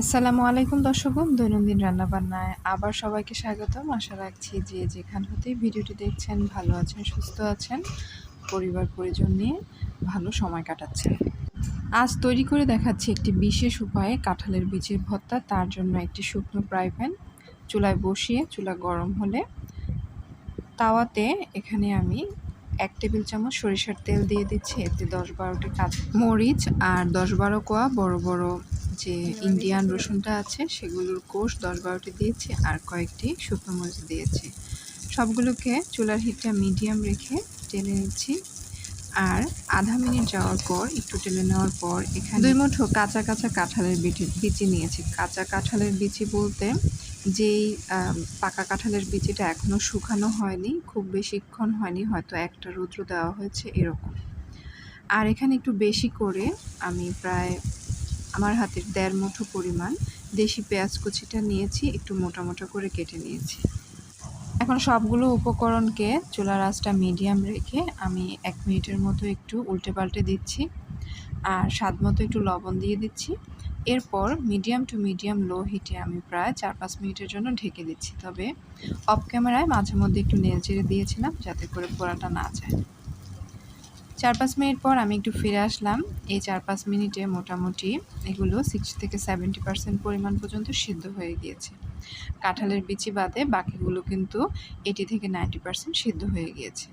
আসসালামু আলাইকুম দর্শকগণ দৈনন্দিন রান্নাবান্নায় আবার সবাইকে স্বাগতম। আশা রাখছি যে যেখান হতেই ভিডিওটি দেখছেন, ভালো আছেন, সুস্থ আছেন, পরিবার, পরিজন নিয়ে ভালো সময় কাটাচ্ছেন। আজ তৈরি করে দেখাচ্ছি একটি বিশেষ উপায়ে কাঁঠালের বীজের ভর্তা, তার জন্য একটি শুকনো ফ্রাই প্যান। চুলায় বসিয়ে, চুলা গরম হলে তাওয়াতে এখানে আমি এক টেবিল চামচ সরিষার তেল দিয়ে দিচ্ছি। এতে দশ বারোটি কাঁচা মরিচ আর দশ বারো কোয়া বড় বড় যে ইন্ডিয়ান রসুনটা আছে, সেগুলোর কোষ দশ বারোটি দিয়েছি আর কয়েকটি শুকনো মরিচ দিয়েছি। সবগুলোকে চুলার হিটটা মিডিয়াম রেখে টেনে নিচ্ছি। আর আধা মিনিট যাওয়ার পর, একটু টেলে নেওয়ার পর, এখানে দুই মুঠো কাঁচা কাঁচা কাঁঠালের বিচি বিচি নিয়েছি। কাঁচা কাঁঠালের বিচি বলতে যেই পাকা কাঁঠালের বিচিটা এখনও শুকানো হয়নি, খুব বেশিক্ষণ হয়নি, হয়তো একটা রৌদ্র দেওয়া হয়েছে এরকম। আর এখানে একটু বেশি করে আমি প্রায় আমার হাতের দেড় মুঠো পরিমাণ দেশি পেঁয়াজ কুচিটা নিয়েছি, একটু মোটা মোটা করে কেটে নিয়েছি। এখন সবগুলো উপকরণকে চুলার আঁচটা মিডিয়াম রেখে আমি এক মিনিটের মতো একটু উল্টে পাল্টে দিচ্ছি আর স্বাদ মতো একটু লবণ দিয়ে দিচ্ছি। এরপর মিডিয়াম টু মিডিয়াম লো হিটে আমি প্রায় চার পাঁচ মিনিটের জন্য ঢেকে দিচ্ছি। তবে অফ ক্যামেরায় মাঝে মধ্যে একটু নেড়ে চেড়ে দিয়েছিলাম যাতে করে পোড়াটা না যায়। চার পাঁচ মিনিট পর আমি একটু ফিরে আসলাম। এই চার পাঁচ মিনিটে মোটামুটি এগুলো সিক্সটি থেকে সেভেন্টি পার্সেন্ট পরিমাণ পর্যন্ত সিদ্ধ হয়ে গিয়েছে। কাঁঠালের বিচি বাদে বাকিগুলো কিন্তু এইটি থেকে নাইনটি পার্সেন্ট সিদ্ধ হয়ে গিয়েছে।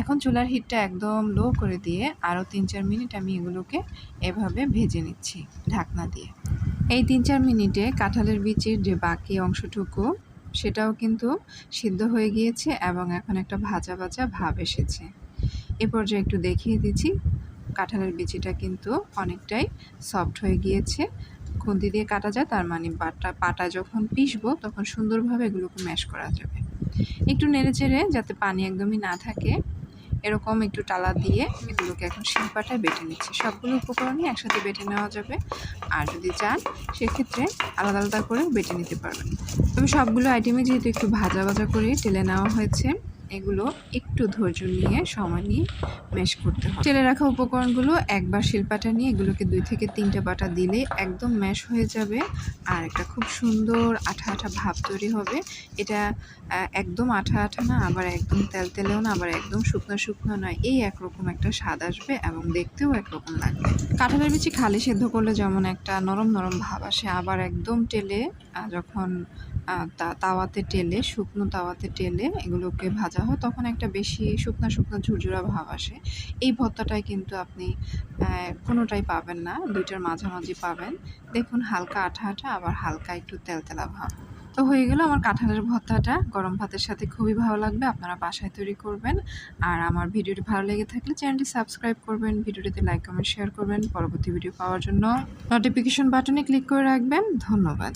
এখন চুলার হিটটা একদম লো করে দিয়ে আরও তিন চার মিনিট আমি এগুলোকে এভাবে ভেজে নিচ্ছি ঢাকনা দিয়ে। এই তিন চার মিনিটে কাঁঠালের বিচির যে বাকি অংশটুকু, সেটাও কিন্তু সিদ্ধ হয়ে গিয়েছে এবং এখন একটা ভাজা ভাজা ভাব এসেছে। এ পর্যায়ে একটু দেখিয়ে দিচ্ছি। কাঁঠালের বিচিটা কিন্তু অনেকটাই সফট হয়ে গিয়েছে। খুন্তি দিয়ে কাটা যায়, তার মানে বাটা, পাটা যখন পিসবো তখন সুন্দরভাবে এগুলোকে ম্যাশ করা যাবে। একটু নেড়ে চেড়ে যাতে পানি একদমই না থাকে, এরকম একটু টালা দিয়ে এগুলোকে এখন শিল্পাটায় বেটে নিচ্ছি। সবগুলো উপকরণই একসাথে বেটে নেওয়া যাবে। আর যদি চান, সেক্ষেত্রে আলাদা আলাদা করে বেটে নিতে পারবেন। তবে সবগুলো আইটেমে যেহেতু একটু ভাজা ভাজা করে টেলে নেওয়া হয়েছে এগুলো একটু ধৈর্য নিয়ে, সময় নিয়ে মেশ করতে হবে। তেলে রাখা উপকরণগুলো একবার শিলপাটা নিয়ে এগুলোকে দুই থেকে তিনটে বাটা দিলে একদম ম্যাশ হয়ে যাবে আর একটা খুব সুন্দর আঠা আঠা ভাব তৈরি হবে। এটা একদম আঠা আঠা না, আবার একদম তেল তেলেও না, আবার একদম শুকনো শুকনো নয় এই একরকম একটা স্বাদ আসবে এবং দেখতেও একরকম লাগবে। কাঁঠালের বিচি খালি সেদ্ধ করলে যেমন একটা নরম নরম ভাব আসে, আবার একদম টেলে যখন তাওয়াতে টেলে, শুকনো তাওয়াতে টেলে এগুলোকে ভাজা হয়। তখন একটা বেশি শুকনা শুকনো ঝুরঝুরা ভাব আসে। এই ভর্তাটাই কিন্তু আপনি কোনোটাই পাবেন না। দুইটার মাঝামাঝি পাবেন। দেখুন হালকা আঠা আঠা, আবার হালকা একটু তেলতেলা ভাব। তো হয়ে গেল আমার কাঁঠালের ভর্তাটা। গরম ভাতের সাথে খুবই ভালো লাগবে। আপনারা বাসায় তৈরি করবেন। আর আমার ভিডিওটি ভালো লেগে থাকলে চ্যানেলটি সাবস্ক্রাইব করবেন, ভিডিওটিতে লাইক, কমেন্ট, শেয়ার করবেন। পরবর্তী ভিডিও পাওয়ার জন্য নোটিফিকেশন বাটনে ক্লিক করে রাখবেন। ধন্যবাদ।